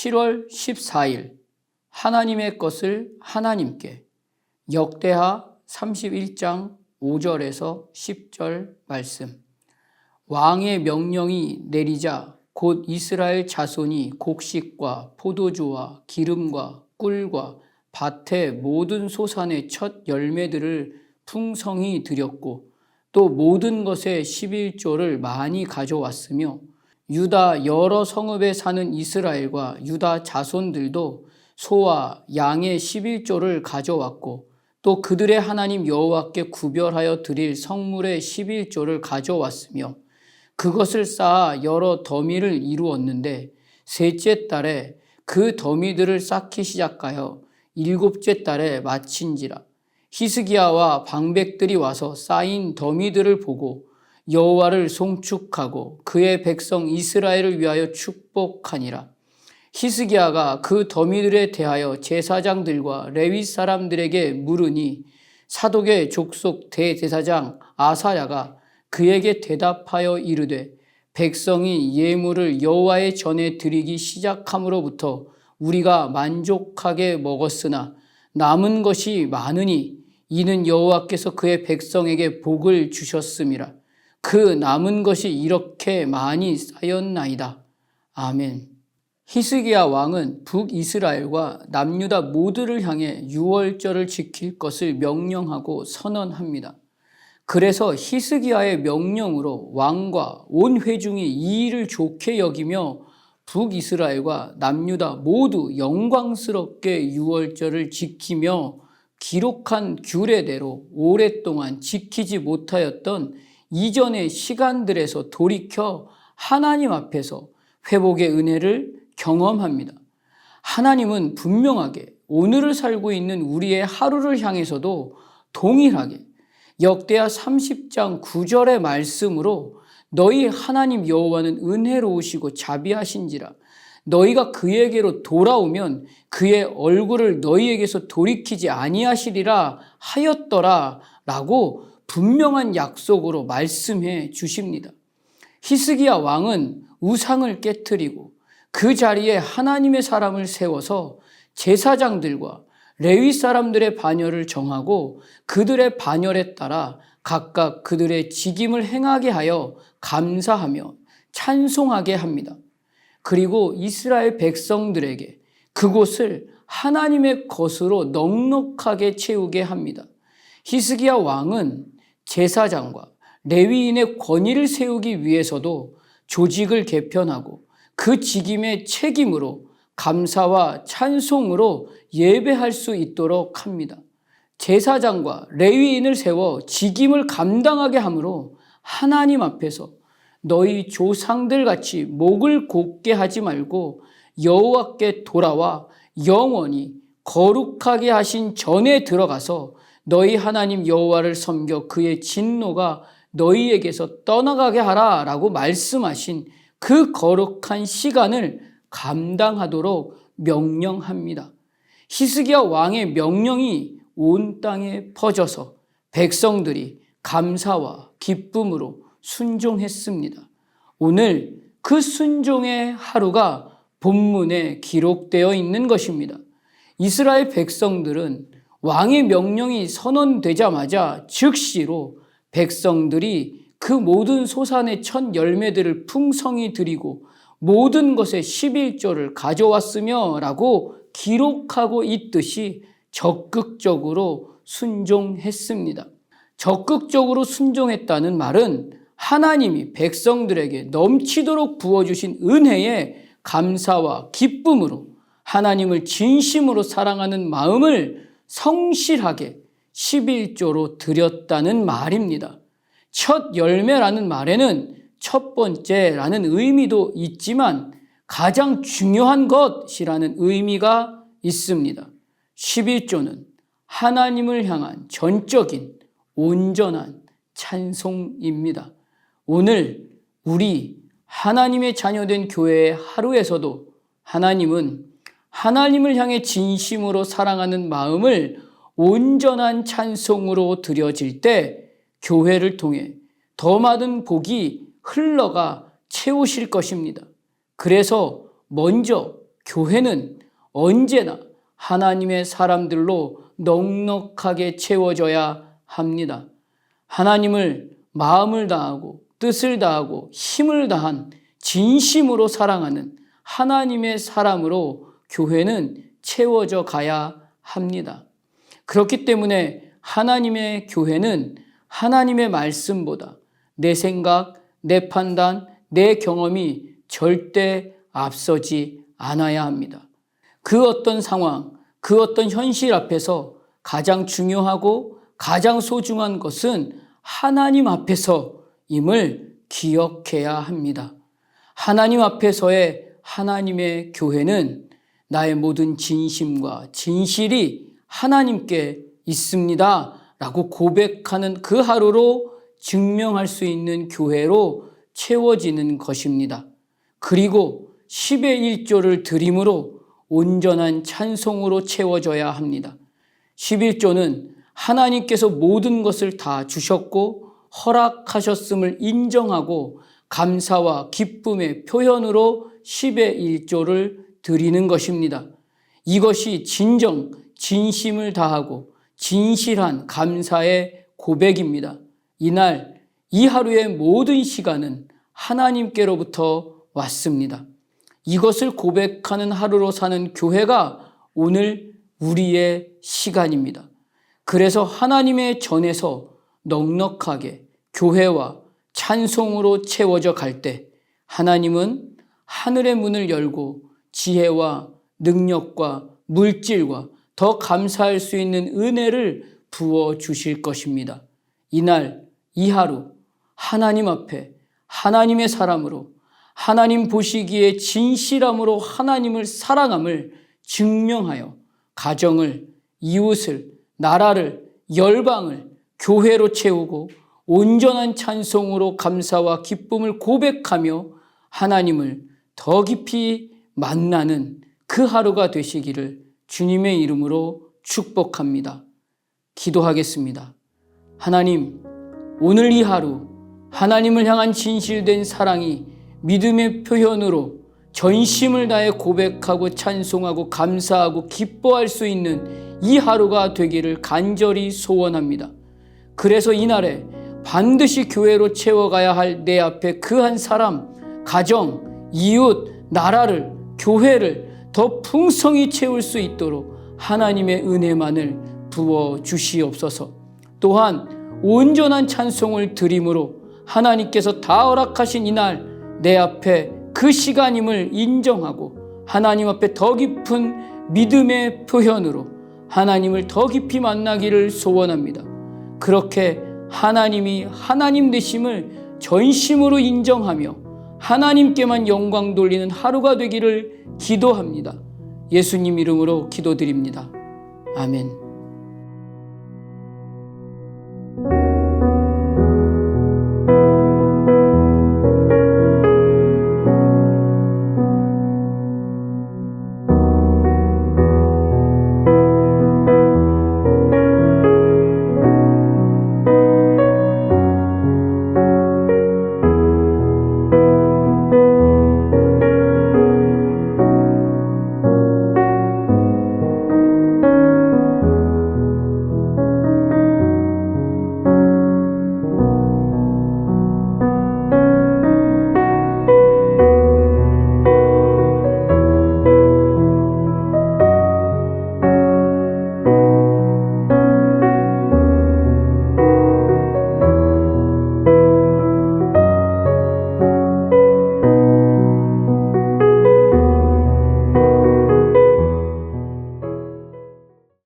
7월 14일 하나님의 것을 하나님께 역대하 31장 5절에서 10절 말씀. 왕의 명령이 내리자 곧 이스라엘 자손이 곡식과 포도주와 기름과 꿀과 밭의 모든 소산의 첫 열매들을 풍성히 드렸고 또 모든 것의 11조를 많이 가져왔으며 유다 여러 성읍에 사는 이스라엘과 유다 자손들도 소와 양의 11조를 가져왔고 또 그들의 하나님 여호와께 구별하여 드릴 성물의 11조를 가져왔으며 그것을 쌓아 여러 더미를 이루었는데 셋째 달에 그 더미들을 쌓기 시작하여 일곱째 달에 마친지라. 히스기야와 방백들이 와서 쌓인 더미들을 보고 여호와를 송축하고 그의 백성 이스라엘을 위하여 축복하니라. 히스기야가 그 더미들에 대하여 제사장들과 레위 사람들에게 물으니 사독의 족속 대제사장 아사야가 그에게 대답하여 이르되 백성이 예물을 여호와의 전에 드리기 시작함으로부터 우리가 만족하게 먹었으나 남은 것이 많으니 이는 여호와께서 그의 백성에게 복을 주셨음이라. 그 남은 것이 이렇게 많이 쌓였나이다. 아멘. 히스기야 왕은 북이스라엘과 남유다 모두를 향해 유월절을 지킬 것을 명령하고 선언합니다. 그래서 히스기야의 명령으로 왕과 온 회중이 이 일을 좋게 여기며 북이스라엘과 남유다 모두 영광스럽게 유월절을 지키며 기록한 규례대로 오랫동안 지키지 못하였던 이전의 시간들에서 돌이켜 하나님 앞에서 회복의 은혜를 경험합니다. 하나님은 분명하게 오늘을 살고 있는 우리의 하루를 향해서도 동일하게 역대하 30장 9절의 말씀으로 너희 하나님 여호와는 은혜로우시고 자비하신지라 너희가 그에게로 돌아오면 그의 얼굴을 너희에게서 돌이키지 아니하시리라 하였더라 라고 분명한 약속으로 말씀해 주십니다. 히스기야 왕은 우상을 깨뜨리고 그 자리에 하나님의 사람을 세워서 제사장들과 레위 사람들의 반열을 정하고 그들의 반열에 따라 각각 그들의 직임을 행하게 하여 감사하며 찬송하게 합니다. 그리고 이스라엘 백성들에게 그곳을 하나님의 것으로 넉넉하게 채우게 합니다. 히스기야 왕은 제사장과 레위인의 권위를 세우기 위해서도 조직을 개편하고 그 직임의 책임으로 감사와 찬송으로 예배할 수 있도록 합니다. 제사장과 레위인을 세워 직임을 감당하게 하므로 하나님 앞에서 너희 조상들 같이 목을 곧게 하지 말고 여호와께 돌아와 영원히 거룩하게 하신 전에 들어가서 너희 하나님 여호와를 섬겨 그의 진노가 너희에게서 떠나가게 하라라고 말씀하신 그 거룩한 시간을 감당하도록 명령합니다. 히스기야 왕의 명령이 온 땅에 퍼져서 백성들이 감사와 기쁨으로 순종했습니다. 오늘 그 순종의 하루가 본문에 기록되어 있는 것입니다. 이스라엘 백성들은 왕의 명령이 선언되자마자 즉시로 백성들이 그 모든 소산의 첫 열매들을 풍성히 드리고 모든 것의 11조를 가져왔으며 라고 기록하고 있듯이 적극적으로 순종했습니다. 적극적으로 순종했다는 말은 하나님이 백성들에게 넘치도록 부어주신 은혜에 감사와 기쁨으로 하나님을 진심으로 사랑하는 마음을 성실하게 11조로 드렸다는 말입니다. 첫 열매라는 말에는 첫 번째라는 의미도 있지만 가장 중요한 것이라는 의미가 있습니다. 11조는 하나님을 향한 전적인 온전한 찬송입니다. 오늘 우리 하나님의 자녀된 교회의 하루에서도 하나님은 하나님을 향해 진심으로 사랑하는 마음을 온전한 찬송으로 드려질 때 교회를 통해 더 많은 복이 흘러가 채우실 것입니다. 그래서 먼저 교회는 언제나 하나님의 사람들로 넉넉하게 채워져야 합니다. 하나님을 마음을 다하고 뜻을 다하고 힘을 다한 진심으로 사랑하는 하나님의 사람으로 교회는 채워져 가야 합니다. 그렇기 때문에 하나님의 교회는 하나님의 말씀보다 내 생각, 내 판단, 내 경험이 절대 앞서지 않아야 합니다. 그 어떤 상황, 그 어떤 현실 앞에서 가장 중요하고 가장 소중한 것은 하나님 앞에서임을 기억해야 합니다. 하나님 앞에서의 하나님의 교회는 나의 모든 진심과 진실이 하나님께 있습니다. 라고 고백하는 그 하루로 증명할 수 있는 교회로 채워지는 것입니다. 그리고 10의 1조를 드림으로 온전한 찬송으로 채워져야 합니다. 11조는 하나님께서 모든 것을 다 주셨고 허락하셨음을 인정하고 감사와 기쁨의 표현으로 10의 1조를 드리는 것입니다. 이것이 진정 진심을 다하고 진실한 감사의 고백입니다. 이날 이 하루의 모든 시간은 하나님께로부터 왔습니다. 이것을 고백하는 하루로 사는 교회가 오늘 우리의 시간입니다. 그래서 하나님의 전에서 넉넉하게 교회와 찬송으로 채워져 갈 때 하나님은 하늘의 문을 열고 지혜와 능력과 물질과 더 감사할 수 있는 은혜를 부어 주실 것입니다. 이날, 이 하루, 하나님 앞에 하나님의 사람으로 하나님 보시기에 진실함으로 하나님을 사랑함을 증명하여 가정을, 이웃을, 나라를, 열방을 교회로 채우고 온전한 찬송으로 감사와 기쁨을 고백하며 하나님을 더 깊이 만나는 그 하루가 되시기를 주님의 이름으로 축복합니다. 기도하겠습니다. 하나님, 오늘 이 하루 하나님을 향한 진실된 사랑이 믿음의 표현으로 전심을 다해 고백하고 찬송하고 감사하고 기뻐할 수 있는 이 하루가 되기를 간절히 소원합니다. 그래서 이날에 반드시 교회로 채워가야 할 내 앞에 그 한 사람, 가정, 이웃, 나라를, 교회를 더 풍성히 채울 수 있도록 하나님의 은혜만을 부어 주시옵소서. 또한 온전한 찬송을 드림으로 하나님께서 다 허락하신 이날 내 앞에 그 시간임을 인정하고 하나님 앞에 더 깊은 믿음의 표현으로 하나님을 더 깊이 만나기를 소원합니다. 그렇게 하나님이 하나님 되심을 전심으로 인정하며 하나님께만 영광 돌리는 하루가 되기를 기도합니다. 예수님 이름으로 기도드립니다. 아멘.